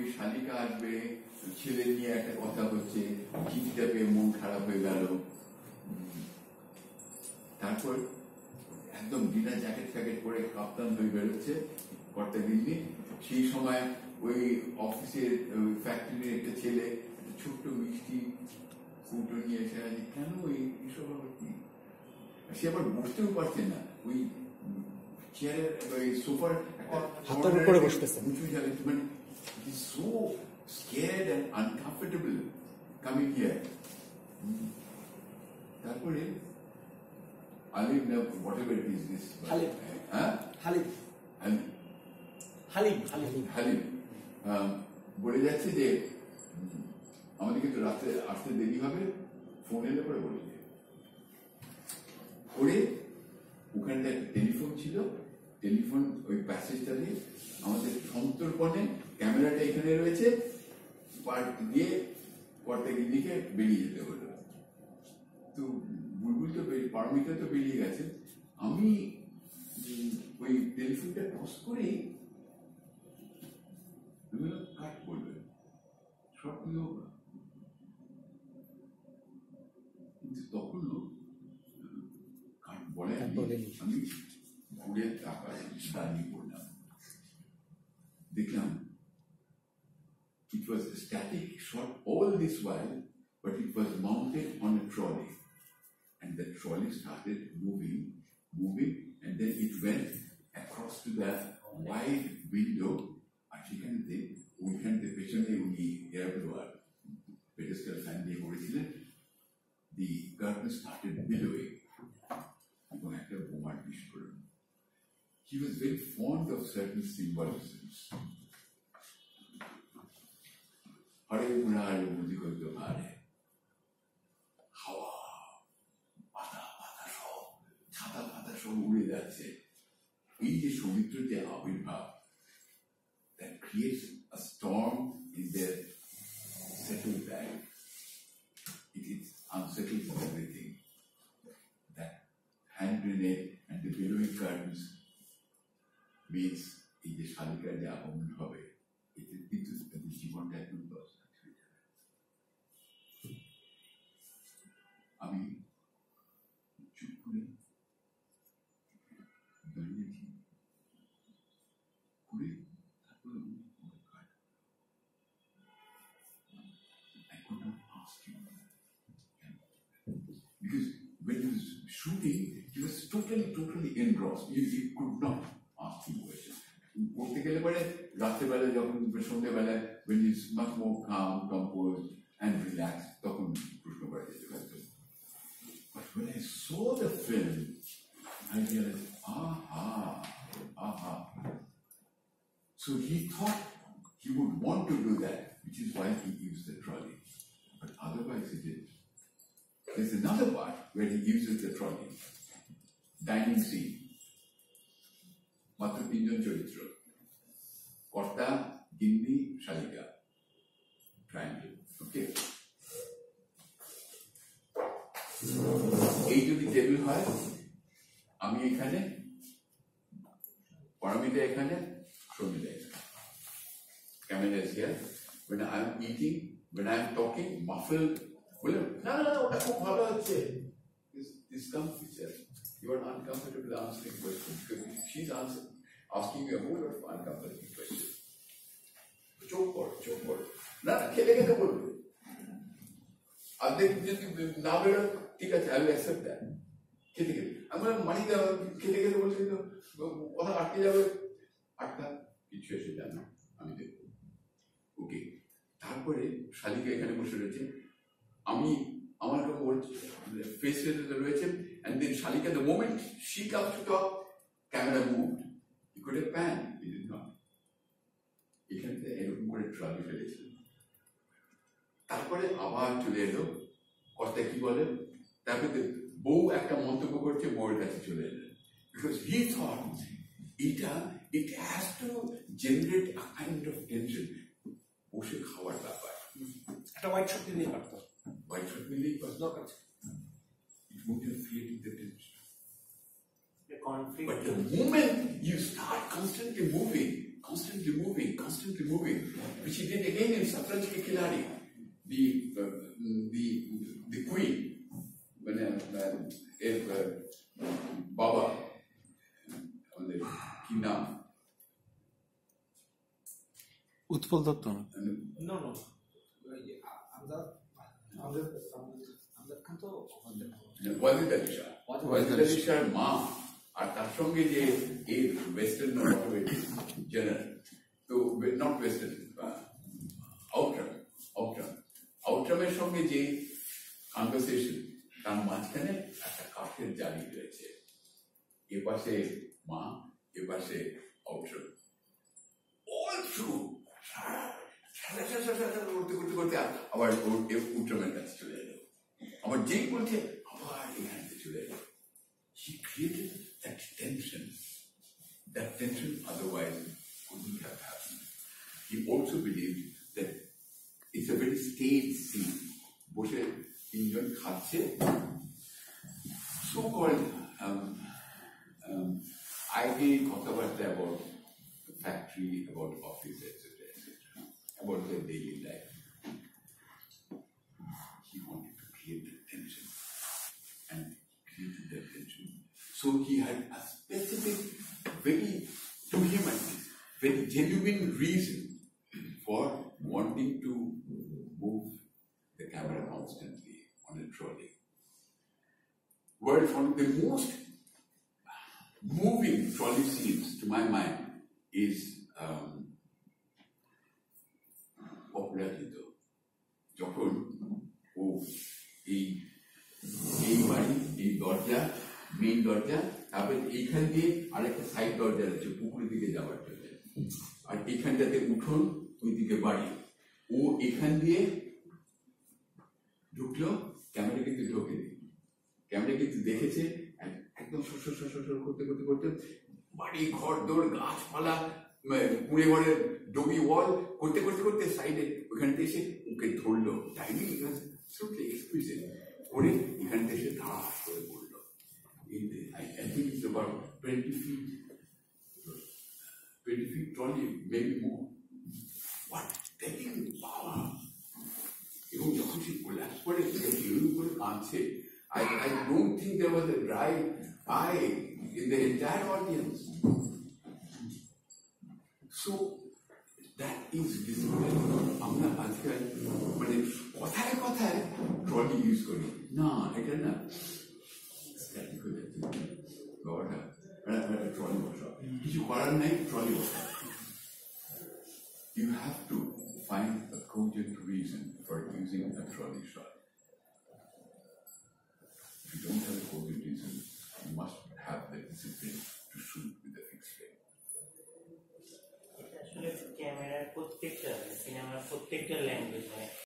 ওই শালিকা আসবে ছেলে নিয়ে একটা কথা হচ্ছে চিঠিটা পেয়ে মন খারাপ হয়ে গেল তারপর একদম বিনা জ্যাকেট ফ্যাকেট পরে কাপ্তান হয়ে বেরোচ্ছে কর্তা দিল্লি সেই সময় ওই অফিসের ফ্যাক্টরির একটা ছেলে একটা ছোট্ট মিষ্টি কুটো নিয়ে এসে আছে কেন ওই এসব কি সে আবার বুঝতেও পারছে না ওই চেয়ারের ওই সোফার একটা উঁচু জায়গায় মানে It is so scared and uncomfortable coming here. তারপরে আলিম না whatever it is this haleem হ্যাঁ হালিম হালিম হালিম হালিম হালিম বলে যাচ্ছে যে আমাদের কিন্তু রাত্রে আসতে দেরি হবে ফোন এলে পরে বলে করে ওখানটায় টেলিফোন ছিল টেলিফোন ওই প্যাসেজটা দিয়ে আমাদের সন্তর্পণে ক্যামেরাটা এখানে রয়েছে দিয়ে বেরিয়ে যেতে হলো তো বুলবুল তো পারমিতা তো বেরিয়ে গেছে আমি ওই টেলিফোনটা টস করে কাট করবে স্বপ্ন কিন্তু তখন কাট বলে আমি ঘুরে টাকা দাঁড়িয়ে পড়লাম দেখলাম static shot all this while, but it was mounted on a trolley. And the trolley started moving, moving, and then it went across to the wide window. ಅಶಿಖಂತೆ ಉಳ್ಕಂತೆ ಪೆಚ್ಚನೆ ಉಗಿ ಎರಡು ಪೆಟಸ್ಕಲ್ family ಹೊಡೆಸಿದ್ರೆ the governor started below He was very fond of certain symbolisms. 바람이 불어 하는 무디고 그 말에 하와 바다 바다로 바다 바다로 우리한테 이게 종이 뜰때 아버지 봐. That creates a storm in their settled back. It is unsettled everything. That hand grenade and the billowing currents means এই যে স্বাধীনতা যে আগমন হবে এতে কিন্তু জীবনটা একদম দশ れ、大问题。これ、例えば、これから。I could not ask him. Because when he was shooting, he was totally, totally engrossed. He, he could not ask him questions. when he is much more calm, composed and relaxed, when I saw the film, I realized, aha, aha. So he thought he would want to do that, which is why he used the trolley. But otherwise he didn't. There's another part where he uses the trolley. Dining scene. মাত্র তিনজন চরিত্র Shaliga. গিন্নি শালিকা triangle Okay. এই যদি daily হয় আমি এখানে পরিমিতে এখানে শুনি দেয় ক্যামেরা দিছে যখন আই এম ইটিং যখন I am talking muffle volume না না ওটা ফলো হচ্ছে ডিসকম feature you are uncomfortable asking question she's answer asking you or uncomfortable প্রশ্ন চোক পড় চোক পড় না খেলে কেটে বল আদি বিদ্যুতের নাম হলো ঠিক আছে আমি অ্যাকসেপ্ট দেয় খেতে খেতে আমরা মানি দেওয়া খেতে খেতে বলছি কথা আটকে যাবে আটটা কিছু এসে যান না আমি দেখব ওকে তারপরে শালিকা এখানে বসে রয়েছে আমি আমার কোনো ওর ফেস রয়েছে and then Shalika the moment she come to talk camera move you pan it is not এখান থেকে এরকম করে ট্রাভেল ফেলেছিল তারপরে আবার চলে এলো কর্তা কি বলে তারপরে বউ একটা মন্তব্য করছে বউয়ের কাছে চলে এলেন বিকজ হি থট এটা it has to generate a kind of tension বসে খাওয়ার ব্যাপার একটা হোয়াইট শট নিলেই পারত হোয়াইট শট নিলেই পারত দরকার it move in creating the tension Conflict. But the moment you start constantly moving, constantly moving, constantly moving, which he did again in Satraj Ke Khiladi, the enough. Utpal Dutt তো হ্যাঁ, ওয়াজিদ আলী শাহ ওয়াজিদ আলী শাহের মা আর তার সঙ্গে যে এই ওয়েস্টার্ন আউটরামের সঙ্গে যে কনভারসেশন তার মাঝখানে একটা কাঠের জালি রয়েছে এ পাশে মা you must say, outro. Oh, All through. করতে করতে করতে আবার উট্রমের কাছে চলে এলো আবার যেই বলছে আবার এখানে চলে এলো He created that tension. That tension otherwise couldn't have happened. He also believed about office, etc., etc., about their daily life. He wanted to create that tension and created that tension. So he had a specific, very, to him at least, very genuine reason for wanting to move the camera constantly on a trolley. Where one of the most moving trolley scenes to my mind is popular কিন্তু যখন ও এই এই বাড়ি এই দরজা main দরজা তারপরে এইখান দিয়ে আরেকটা সাইড দরজা রয়েছে পুকুরের দিকে যাওয়ার জন্য আর এখানটাতে উঠোন ওই দিকে বাড়ি ও এখান দিয়ে ঢুকলো ক্যামেরা কিন্তু ঢোকে ক্যামেরা কিন্তু দেখেছে একদম শস্য শস্য করতে করতে করতে বাড়ি ঘর দৌড় গাছপালা কুঁড়ে ঘরের ডবি ওয়াল করতে করতে করতে সাইডে ওইখানটা এসে ওকে ধরলো টাইমিং সুটলি এক্সক্লুসিভ করে এখানটা এসে ধাস করে পড়লো I think it's about twenty feet twenty feet এবং যখন সে করে হিউম করে কাঁদছে I, I don't think there was a dry eye in the entire audience. what he is going to do. No, I cannot. God, trolley workshop. If you quarantine trolley workshop, you have to find a cogent reason for using a trolley shot. If you don't have a cogent reason, you must have the discipline to shoot with a fixed frame. আসলে ক্যামেরার প্রত্যেকটা সিনেমার প্রত্যেকটা language মানে